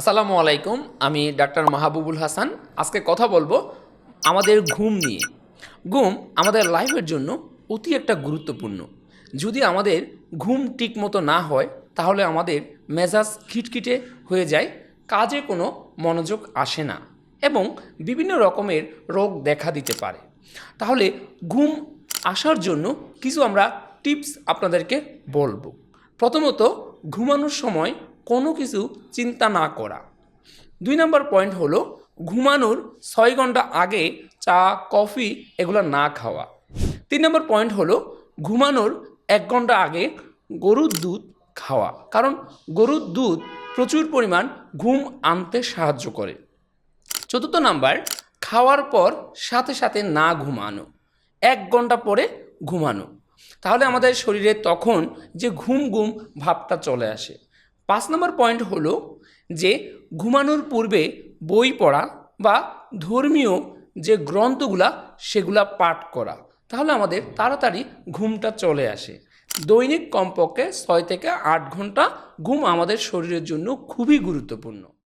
আসসালামু আলাইকুম, আমি ডাক্তার মাহবুবুল হাসান। আজকে কথা বলব আমাদের ঘুম নিয়ে। ঘুম আমাদের লাইফের জন্য অতি একটা গুরুত্বপূর্ণ। যদি আমাদের ঘুম ঠিক মতো না হয়, তাহলে আমাদের মেজাজ খিটখিটে হয়ে যায়, কাজে কোনো মনোযোগ আসে না এবং বিভিন্ন রকমের রোগ দেখা দিতে পারে। তাহলে ঘুম আসার জন্য কিছু আমরা টিপস আপনাদেরকে বলব। প্রথমত, ঘুমানোর সময় কোনো কিছু চিন্তা না করা। দুই নম্বর পয়েন্ট হলো ঘুমানোর ছয় ঘণ্টা আগে চা, কফি এগুলো না খাওয়া। তিন নম্বর পয়েন্ট হলো ঘুমানোর এক ঘণ্টা আগে গরুর দুধ খাওয়া। কারণ গরুর দুধ প্রচুর পরিমাণ ঘুম আনতে সাহায্য করে। চতুর্থ নাম্বার, খাওয়ার পর সাথে সাথে না ঘুমানো। এক ঘণ্টা পরে ঘুমানো। তাহলে আমাদের শরীরে তখন যে ঘুম ঘুম ভাবটা চলে আসে। পাঁচ নম্বর পয়েন্ট হলো যে ঘুমানোর পূর্বে বই পড়া বা ধর্মীয় যে গ্রন্থগুলা সেগুলা পাঠ করা। তাহলে আমাদের তাড়াতাড়ি ঘুমটা চলে আসে। দৈনিক কমপক্ষে ছয় থেকে আট ঘণ্টা ঘুম আমাদের শরীরের জন্য খুবই গুরুত্বপূর্ণ।